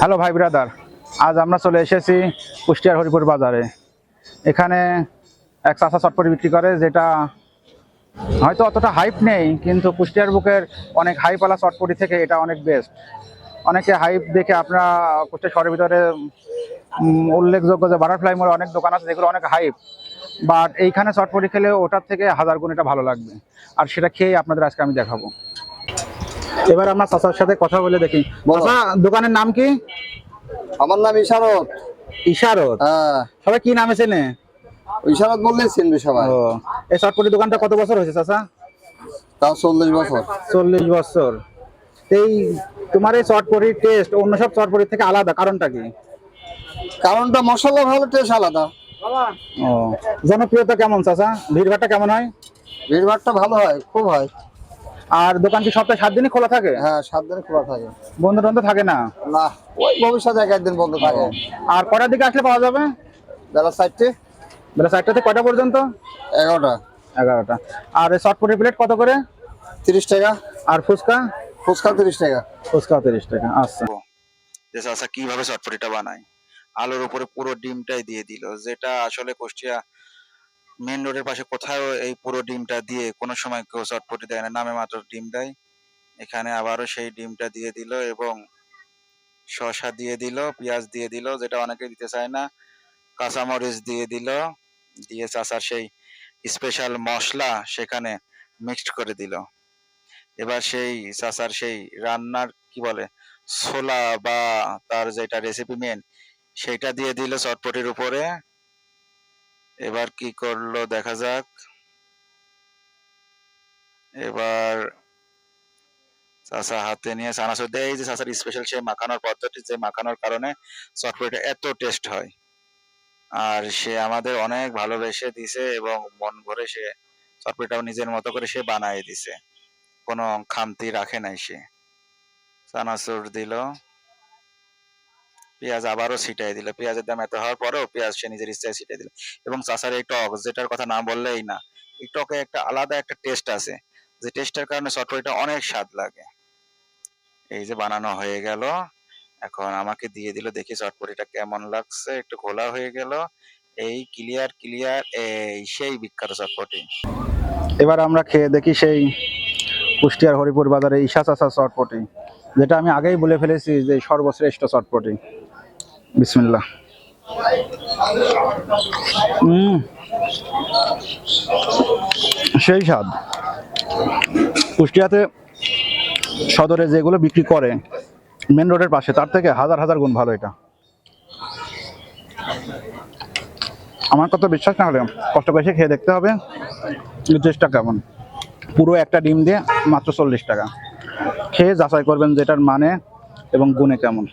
Hello ভাই brother, আজ আমরা চলে এসেছি কুষ্টিয়ার হরিপুর বাজারে। এখানে এক চাষা চটপটি বিক্রি করে, যেটা হয়তো অতটা হাইপ নেই, কিন্তু কুষ্টিয়ার বুকের অনেক হাইপওয়ালা চটপটি থেকে এটা অনেক বেস্ট অনেকে হাইপ দেখে আপনারা কুষ্টিয়া শহরের ভিতরে উল্লেখযোগ্য যে বাটারফ্লাই মোড়ে অনেক দোকান আছে, যেগুলো অনেক হাইপ বাট এইখানে চটপটি খেলে ওটার থেকে হাজার গুণ এটা ভালো লাগবে। আর সেটা খেয়ে আপনাদের আজকে আমি দেখাবো। এবার আমরা চাচার সাথে কথা বলে দেখি। চাচা দোকানের নাম কি? আমার নাম ইশারত। ইশারত? হ্যাঁ। সবাই কি নামে চেনে ইশারত বললেই চিনবি সবাই। ও এই চটপটি দোকানটা কত বছর হয়েছে চাচা? তাও চল্লিশ বছর। চল্লিশ বছর। এই তোমার এই চটপটির টেস্ট অন্য সব চটপটির থেকে আলাদা কারণটা কি? কারণটা মশলা ভালো টেস্ট আলাদা। ও জনপ্রিয়তা কেমন চাচা? ভিড়ভাড়টা কেমন হয়? ভিড়ভাড়টা ভালো হয় খুব হয়। আর দোকান কি সপ্তাহে সাত দিনই খোলা থাকে? হ্যাঁ সাত দিন খোলা থাকে। বন্ধ টন্ধ থাকে না? না ওই ভবিষ্যতে এক একদিন বন্ধ থাকে। আর কটার দিকে আসলে পাওয়া যাবে? বেলা চারটে। বেলা চারটা থেকে কটা পর্যন্ত? এগারোটা। এগারোটা। আর এই চটপটি প্লেট কত করে? তিরিশ টাকা। আর ফুচকা? ফুচকা তিরিশ টাকা। ফুচকা তিরিশ টাকা আচ্ছা। যে চাচা কীভাবে চটপটিটা বানায়? আলুর উপরে পুরো ডিমটাই দিয়ে দিল যেটা আসলে কুষ্টিয়া মেন রোডের পাশে কোথাও এই পুরো ডিমটা দিয়ে কোনো সময় কেউ চটপটি দেয় না, নামে মাত্র ডিম দেয়। এখানে আবারও সেই ডিমটা দিয়ে দিল এবং শসা দিয়ে দিল, পেঁয়াজ দিয়ে দিল, যেটা অনেকে দিতে চায় না। কাঁচামরিচ দিয়ে দিল, দিয়ে চাচার সেই স্পেশাল মশলা সেখানে মিক্সড করে দিল। এবার সেই চাচার সেই রান্নার কি বলে, ছোলা বা তার যেটা রেসিপি মেন সেইটা দিয়ে দিল চটপটির উপরে। এবার কি করল দেখা যাক। এবার চাচা হাতে নিয়ে চানাচুর দেয় যে চাচার স্পেশাল সেই মাখানোর পদ্ধতি, যে মাখানোর কারণে চটপটিটা এত টেস্ট হয়। আর সে আমাদের অনেক ভালোবেসে দিছে এবং মন ভরে সে চটপটিটাও নিজের মতো করে সে বানায় দিছে। কোনো খামতি রাখে নাই সে। চানাচুর দিল। পেঁয়াজ আবারও ছিটাই দিল। পেঁয়াজের দাম এত হওয়ার পরেও পেঁয়াজ সে নিজের ইচ্ছায় ছিটাই দিল। এবং চাষার এই টক, যেটার কথা না বললেই না, এই টকে একটা আলাদা একটা টেস্ট আছে। যে টেস্টের কারণে চটপটিটা অনেক স্বাদ লাগে। এই যে বানানো হয়ে গেল। এখন আমাকে দিয়ে দিল, দেখি চটপটিটা কেমন লাগছে। একটু খোলা হয়ে গেল। এই ক্লিয়ার ক্লিয়ার এই সেই বিখ্যাত চটপটি এবার আমরা খেয়ে দেখি সেই কুষ্টিয়ার হরিপুর বাজারে ঈশা চাষা চটপটি যেটা আমি আগেই বলে ফেলেছি যে সর্বশ্রেষ্ঠ চটপটি বিসমিল্লাহ। সেই স্বাদ। কুষ্টিয়াতে সদরে যেগুলো বিক্রি করে মেন রোডের পাশে, তার থেকে হাজার হাজার গুণ ভালো এটা। আমার কথা বিশ্বাস না হলে কষ্ট করে খেয়ে দেখতে হবে। চেষ্টা কেমন? পুরো একটা ডিম দিয়ে মাত্র চল্লিশ টাকা। খেয়ে যাচাই করবেন যেটার মানে এবং গুণে কেমন।